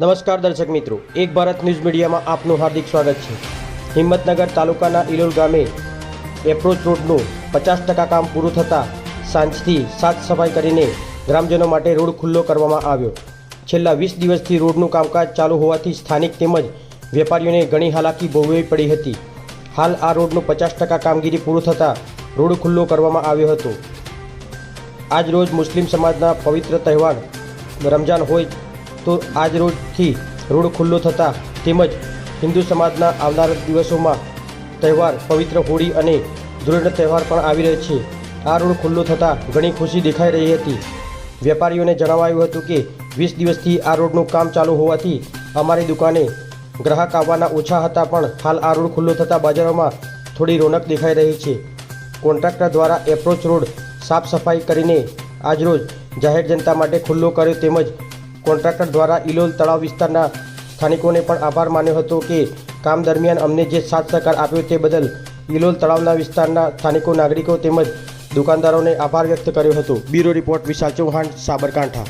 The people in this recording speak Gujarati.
નમસ્કાર દર્શક મિત્રો, એક ભારત ન્યૂઝ મીડિયામાં આપનું હાર્દિક સ્વાગત છે. હિંમતનગર તાલુકાના ઇલોલ ગામે એપ્રોચ રોડનું પચાસ ટકા કામ પૂરું થતાં સાંજથી સાફ સફાઈ કરીને ગ્રામજનો માટે રોડ ખુલ્લો કરવામાં આવ્યો. છેલ્લા વીસ દિવસથી રોડનું કામકાજ ચાલુ હોવાથી સ્થાનિક તેમજ વેપારીઓને ઘણી હાલાકી ભોગવવી પડી હતી. હાલ આ રોડનું પચાસ ટકા કામગીરી પૂરું થતાં રોડ ખુલ્લો કરવામાં આવ્યો હતો. આજ રોજ મુસ્લિમ સમાજના પવિત્ર તહેવાર રમજાન હોય તો આજ રોજથી રોડ ખુલ્લો થતાં તેમજ હિન્દુ સમાજના આવનારા દિવસોમાં તહેવાર, પવિત્ર હોળી અને ધૂળેટનો તહેવાર પણ આવી રહ્યો છે. આ રોડ ખુલ્લો થતાં ઘણી ખુશી દેખાઈ રહી હતી. વેપારીઓને જણાવાયું હતું કે વીસ દિવસથી આ રોડનું કામ ચાલુ હોવાથી અમારી દુકાને ગ્રાહક આવવાના ઓછા હતા, પણ હાલ આ રોડ ખુલ્લો થતાં બજારોમાં થોડી રોનક દેખાઈ રહી છે. કોન્ટ્રાક્ટર દ્વારા એપ્રોચ રોડ સાફ સફાઈ કરીને આજરોજ જાહેર જનતા માટે ખુલ્લો કર્યો તેમજ કોન્ટ્રાક્ટર દ્વારા ઇલોલ તળાવ વિસ્તારના સ્થાનિકોને પણ આભાર માન્યો હતો કે કામ દરમિયાન અમને જે સાથ સહકાર આપ્યો તે બદલ ઇલોલ તળાવના વિસ્તારના સ્થાનિકો, નાગરિકો તેમજ દુકાનદારોને આભાર વ્યક્ત કર્યો હતો. Bureau report Vishal Chauhan, Sabarkantha.